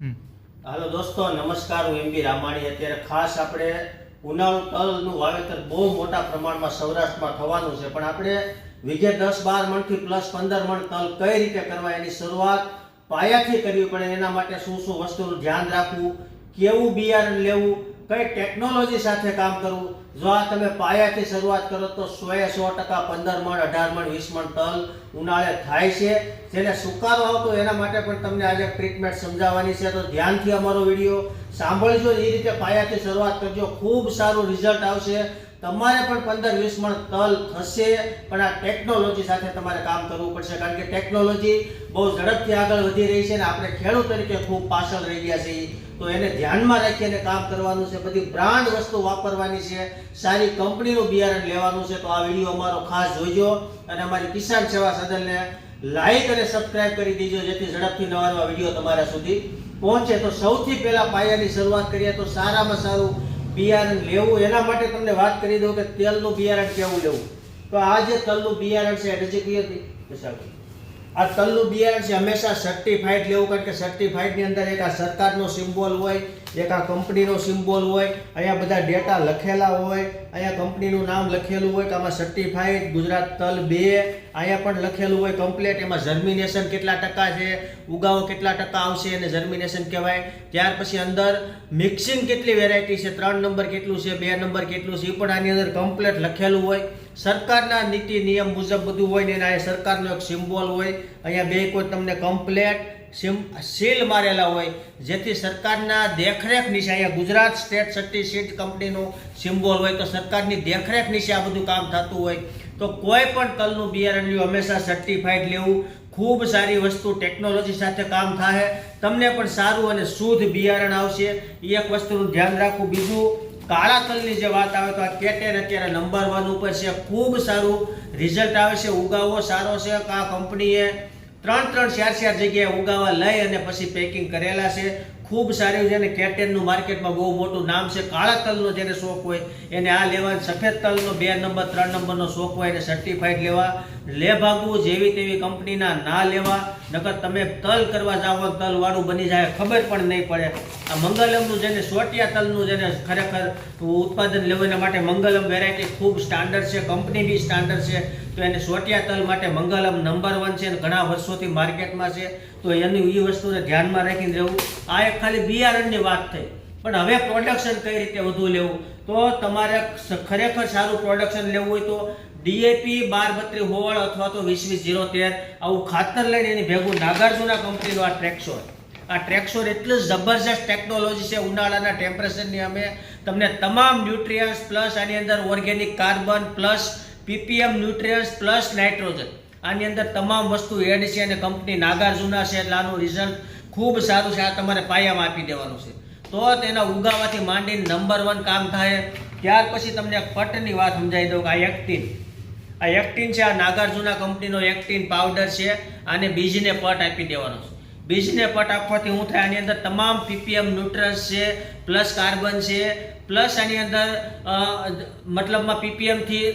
હાલો દોસ્તો, નમસ્કાર, હું એમબી રામાણી. અત્યારે ખાસ આપણે ઉનાળુ તલનું વાવેતર બહુ મોટા પ્રમાણમાં સૌરાષ્ટ્રમાં થવાનું છે, પણ આપણે વિગે દસ બાર મણથી પ્લસ પંદર મણ તલ કઈ રીતે કરવા એની શરૂઆત પાયાથી કરવી પડે, એના માટે શું શું વસ્તુનું ધ્યાન રાખવું, કેવું બિયારણ લેવું કઈ ટેકનોલોજી સાથે કામ કરવું? જો આ તમે પાયાથી શરૂઆત કરો તો સો એ સો ટકા, પંદર મણ, અઢાર મણ, વીસ મણ તલ ઉનાળે થાય છે. જેને સુકારો આવતો એના માટે પણ તમને આજે ટ્રીટમેન્ટ સમજાવવાની છે. તો ધ્યાનથી અમારો વીડિયો સાંભળજો. એ રીતે પાયાથી શરૂઆત કરજો. ખૂબ સારું રિઝલ્ટ આવશે. તમારે પણ પંદર વીસ મણ તલ થશે, પણ આ ટેકનોલોજી સાથે તમારે કામ કરવું પડશે, કારણ કે ટેકનોલોજી બહુ ઝડપથી આગળ વધી રહી છે અને આપણે ખેડૂત તરીકે ખૂબ પાછળ રહી ગયા છીએ. તો એને ધ્યાનમાં રાખીને કામ કરવાનું છે, બધી બ્રાન્ડ વસ્તુ વાપરવાની છે, સારી કંપનીનું બિયારણ લેવાનું છે, તો આ વીડિયો અમારો ખાસ જોઈજો અને અમારી કિસાન સેવા સદનને લાઈક અને સબસ્ક્રાઇબ કરી દેજો, જેથી ઝડપથી નવા નવા વીડિયો તમારા સુધી પહોંચે. તો સૌથી પહેલા પાયાની શરૂઆત કરીએ, તો સારામાં સારું બિયારણ લેવું, એના માટે તમને વાત કરી દઉં કે તેલનું બિયારણ કેવું લેવું? તો આ જે તલનું બિયારણ છે એટલે આ તલનું બિયારણ છે, હંમેશા સર્ટિફાઈડ લેવું કારણ કે સર્ટિફાઈડની અંદર એક આ સરકારનો સિમ્બોલ હોય, એક આ કંપનીનો સિમ્બોલ હોય, અહીંયા બધા ડેટા લખેલા હોય, અહીંયા કંપનીનું નામ લખેલું હોય કે આમાં સર્ટિફાઈડ ગુજરાત તલ બે, અહીંયા પણ લખેલું હોય કમ્પ્લેટ એમાં જર્મિનેશન કેટલા ટકા છે, ઉગાવો કેટલા ટકા આવશે એને જર્મિનેશન કહેવાય. ત્યાર પછી અંદર મિક્સિંગ કેટલી વેરાયટી છે, ત્રણ નંબર કેટલું છે, બે નંબર કેટલું છે એ પણ આની અંદર કમ્પ્લેટ લખેલું હોય. સરકારના નીતિ નિયમ મુજબ બધું હોય ને એના સરકારનો એક સિમ્બોલ હોય. અહીંયા બે કોઈ તમને કમ્પ્લેટ સીલ મારેલા હોય. જેથી સરકારના દેખરેખ નીચે અહીંયા ગુજરાત સ્ટેટ સર્ટિફિકેટ કંપનીનો સિમ્બોલ હોય તો સરકારની દેખરેખ નીચે આ બધું કામ થતું હોય. તો કોઈ પણ તલનું બિયારણ લ્યો હંમેશા સર્ટિફાઈડ લેવું. ખૂબ સારી વસ્તુ ટેકનોલોજી સાથે કામ થાય તમને પણ સારું અને શુદ્ધ બિયારણ આવશે. એ એક વસ્તુનું ધ્યાન રાખવું. બીજું કાળા તલની જે વાત આવે તો આ કેટેન અત્યારે નંબર વન ઉપર છે. ખૂબ સારું રિઝલ્ટ આવે છે. ઉગાવો સારો છે. આ કંપનીએ ત્રણ ત્રણ ચાર ચાર જગ્યાએ ઉગાવા લઈ અને પછી પેકિંગ કરેલા છે. ખૂબ સારું છે અને કેટેનનું માર્કેટમાં બહુ મોટું નામ છે. કાળા તલનો જેને શોખ હોય એને આ લેવા, સફેદ તલનો બે નંબર ત્રણ નંબરનો શોખ હોય એને સર્ટિફાઈડ લેવા. લે ભાગવું જેવી તેવી કંપનીના ના લેવા, નકર તમે તલ કરવા જાઓ તલવાળું બની જાય, ખબર પણ નહીં પડે. આ મંગલમનું જેને સોટિયા તલનું જેને ખરેખર ઉત્પાદન લેવું માટે મંગલમ વેરાયટી ખૂબ સ્ટાન્ડર્ડ છે કંપની બી સ્ટાન્ડર્ડ છે, તો એને સોટિયા તલ માટે મંગલમ નંબર વન છે ઘણા વર્ષોથી માર્કેટમાં છે. તો એની એ વસ્તુને ધ્યાનમાં રાખીને રહેવું. આ એક ખાલી બિયારણની વાત થઈ. પણ હવે પ્રોડક્શન કઈ રીતે વધુ લેવું? તો તમારે ખરેખર સારું પ્રોડક્શન લેવું હોય તો ડીએપી બાર બત્રી હોળ અથવા તો વીસ વીસ જીરો તેર આવું ખાતર લઈને એની ભેગું નાગાર્જુના કંપનીનું આ ટ્રેક્સોર. આ ટ્રેક્સોર એટલું જબરજસ્ત ટેકનોલોજી છે. ઉનાળાના ટેમ્પરેચરની અમે તમને તમામ ન્યુટ્રિયન્સ પ્લસ આની અંદર organic carbon plus PPM nutrients plus nitrogen. આની અંદર તમામ વસ્તુ એડ છે અને કંપની નાગાર્જુના છે એટલે આનું રિઝલ્ટ ખૂબ સારું છે. આ તમારે પાયામાં આપી દેવાનું છે. તો તેના ઉગાવાથી માંડીને નંબર વન કામ થાય. ત્યાર પછી તમને પટની વાત સમજાવી દઉં કે આ એક્ટિન. આ એક્ટિન છે, આ નાગાર્જુના કંપનીનો એક્ટિન પાવડર છે આને બીજને પટ આપી દેવાનો છે. બીજને પટ આપવાથી શું થાય? આની અંદર તમામ પીપીએમ ન્યુટ્રન્સ છે, પ્લસ કાર્બન છે, પ્લસ આની અંદર મતલબમાં પીપીએમથી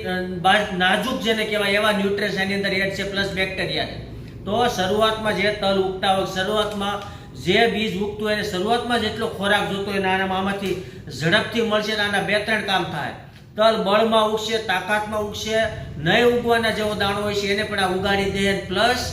નાજુક જેને કહેવાય એવા ન્યુટ્રન્સ આની અંદર એડ છે, પ્લસ બેક્ટેરિયા છે. તો શરૂઆતમાં જે તલ ઉગતા હોય, શરૂઆતમાં જે બીજ ઉગતું હોય એને શરૂઆતમાં જેટલો ખોરાક જોતો હોય નાના આમાંથી ઝડપથી મળશે અને આના બે ત્રણ કામ થાય. તલ બળમાં ઉગશે, તાકાતમાં ઉગશે, નહીં ઉગવાના જેવો દાણો હોય છે, એને પણ આ ઉગાડી દે પ્લસ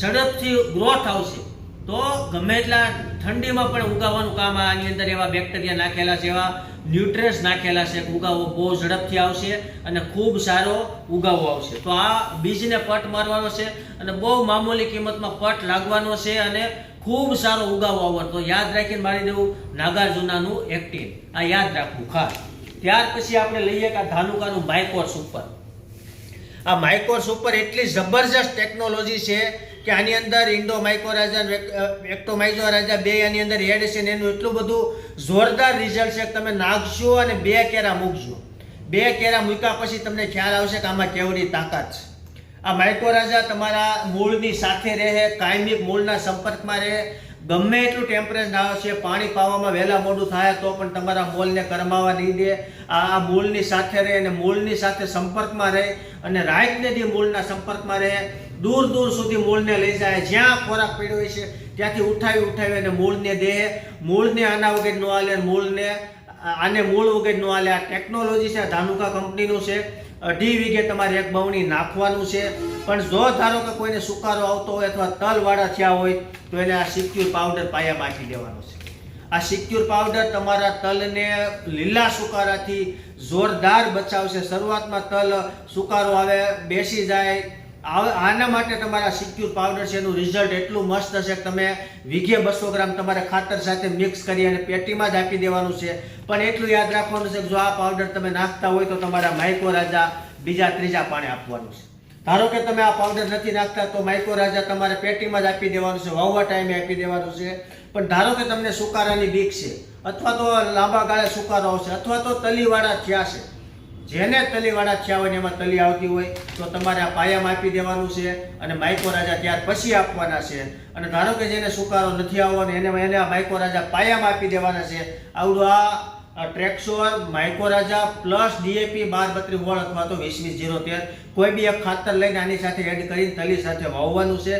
ઝડપથી ગ્રોથ આવશે. તો ગમે એટલા ઠંડીમાં પણ ઉગાવવાનું કામ આની અંદર એવા બેક્ટેરિયા નાખેલા છે, એવા ન્યુટ્રન્સ નાખેલા છે ઉગાવો બહુ ઝડપથી આવશે અને ખૂબ સારો ઉગાવો આવશે. તો આ બીજને પટ મારવાનો છે અને બહુ મામૂલી કિંમતમાં પટ લાગવાનો છે અને ખૂબ સારો ઉગાવો આવવાનો. તો યાદ રાખીને મારી દેવું નાગાર્જુનાનું એક્ટિન આ યાદ રાખવું ખાસ. ત્યાર પછી આપણે લઈએ કે આ ધાનુકાનું માઇકોર્સ ઉપર. આ માઇકોર્સ ઉપર એટલી જબરજસ્ત ટેકનોલોજી છે કે આની અંદર ઇન્ડો માઇકોરાજા એક્ટોમાઇઝોરાજા બે આની અંદર એડ છે ને એનું એટલું બધું જોરદાર રિઝલ્ટ છે કે તમે નાખશો અને બે કેરા મૂકજો. બે કેરા મૂક્યા પછી તમને ખ્યાલ આવશે કે આમાં કેવડી તાકાત છે. આ માઇકોરાજા તમારા મૂળની સાથે રહે કાયમી મૂળના સંપર્કમાં રહે ગમે એટલું ટેમ્પરેચર આવશે પાણી પાવામાં વહેલા મોડું થાય તો પણ તમારા મૂળને કરમાવા નહીં દે. આ મૂળની સાથે રહે અને મૂળની સાથે સંપર્કમાં રહે અને રાતને જે મૂળના સંપર્કમાં રહે, દૂર દૂર સુધી મૂળને લઈ જાય. જ્યાં ખોરાક પડ્યો હોય છે, ત્યાંથી ઉઠાવી ઉઠાવી અને મૂળને દે. મૂળને આના વગર ન હાલે મૂળને આને મૂળ વગર ન હાલે. આ ટેકનોલોજી છે ધાનુકા કંપનીનું છે. અઢી વીઘે તમારે એક બવણી નાખવાનું છે. પણ જો ધારો કે કોઈને સુકારો આવતો હોય અથવા તલવાળા થયા હોય, તો એને આ સિક્યુર પાવડર પાયા બાકી દેવાનો છે. આ સિક્યુર પાવડર તમારા તલને લીલા સુકારાથી જોરદાર બચાવશે. શરૂઆતમાં તલ સુકારો આવે, બેસી જાય. આના માટે તમારા સિક્યુર પાવડર છે, એનું રિઝલ્ટ એટલું મસ્ત હશે કે તમે વીઘે બસો ગ્રામ તમારે ખાતર સાથે મિક્સ કરી અને પેટીમાં જ આપી દેવાનું છે. પણ એટલું યાદ રાખવાનું છે કે જો આ પાવડર તમે નાખતા હોય તો તમારા માઇકો રાજા બીજા ત્રીજા પાણે આપવાનું છે. ધારો કે તમે આ પાવડર નથી નાખતા, તો માઇકો રાજા તમારે પેટીમાં જ આપી દેવાનું છે, વાવવા ટાઈમે આપી દેવાનું છે. પણ ધારો કે તમને સુકારાની બીક છે, અથવા તો લાંબા ગાળે સુકારો આવશે, અથવા તો તલીવાળા થયા છે. જેને તલીવાળા થયા હોય એમાં તલી આવતી હોય, તો તમારે આ પાયામાં આપી દેવાનું છે અને માઇકો રાજા ત્યાર પછી આપવાના છે. અને ધારો કે જેને સુકારો નથી આવવાનો, એને એને આ માઇકો રાજા પાયામાં આપી દેવાના છે. આવડું આ ટ્રેક્સોર માઇકો રાજા પ્લસ ડીએપી બાર બત્રી વોળ અથવા તો વીસ વીસ જીરો તેર. કોઈ બી એક ખાતર લઈને આની સાથે એડ કરીને તલી સાથે વાવવાનું છે.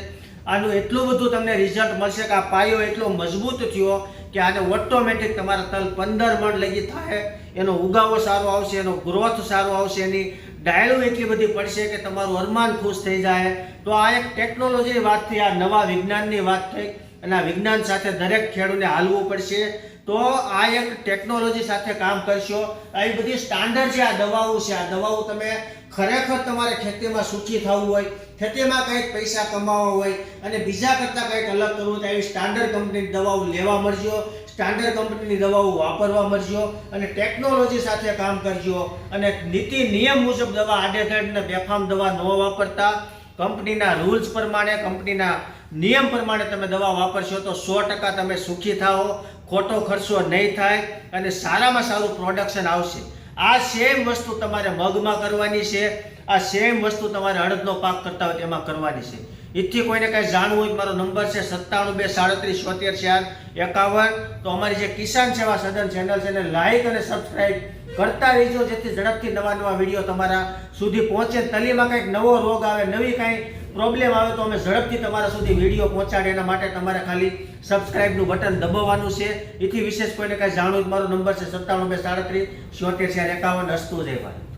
આનું એટલું બધું તમને રિઝલ્ટ મળશે કે આ પાયો એટલો મજબૂત થયો કે આને ઓટોમેટિક તમારા તલ પંદર મણ લગી થાય. એનો ઉગાવો સારો આવશે, એનો ગ્રોથ સારો આવશે, એની ડાયલો એટલી બધી પડશે કે તમારું અરમાન ખુશ થઈ જાય. તો આ એક ટેકનોલોજીની વાત થઈ આ નવા વિજ્ઞાનની વાત થઈ અને આ વિજ્ઞાન સાથે દરેક ખેડૂને હાલવું પડશે. તો આ એક ટેકનોલોજી સાથે કામ કરશો. આવી બધી સ્ટાન્ડર્ડ છે, આ દવાઓ છે. આ દવાઓ તમે ખરેખર તમારે ખેતીમાં સુખી થવું હોય, ખેતીમાં કંઈક પૈસા કમાવા હોય અને બીજા કરતાં કંઈક અલગ કરવું તો આવી સ્ટાન્ડર્ડ કંપનીની દવાઓ લેવા મળજો. સ્ટાન્ડર્ડ કંપનીની દવાઓ વાપરવા મળજો અને ટેકનોલોજી સાથે કામ કરજો. અને નીતિ નિયમ મુજબ દવા આડેધડ ને બેફામ દવા ન વાપરતા, કંપનીના રૂલ્સ પ્રમાણે, કંપનીના નિયમ પ્રમાણે તમે દવા વાપરશો તો સો ટકા તમે સુખી થાઓ. ખોટો ખર્ચો નહીં થાય અને સારામાં સારું પ્રોડક્શન આવશે. આ સેમ વસ્તુ તમારે મગમાં કરવાની છે, આ સેમ વસ્તુ તમારે અડદનો પાક કરતા હોય તેમાં કરવાની છે. એથી કોઈને કાંઈ જાણવું હોય મારો નંબર છે સત્તાણું બે સાડત્રીસ છોતેર ચાર એકાવન, તો અમારી જે કિસાન સેવા સદન ચેનલ છે એને લાઇક અને સબસ્ક્રાઈબ કરતા રહેજો, જેથી ઝડપથી નવા નવા વીડિયો તમારા સુધી પહોંચે તલીમાં કંઈક નવો રોગ આવે, નવી કાંઈ પ્રોબ્લેમ આવે તો અમે ઝડપથી તમારા સુધી વીડિયો પહોંચાડે. એના માટે તમારે ખાલી સબસ્ક્રાઇબનું બટન દબાવવાનું છે. એથી વિશેષ કોઈને કાંઈ જાણવું મારો નંબર છે સત્તાણું બે સાડત્રીસ છોતેર ચાર એકાવન, અસ્તુ જય ભારત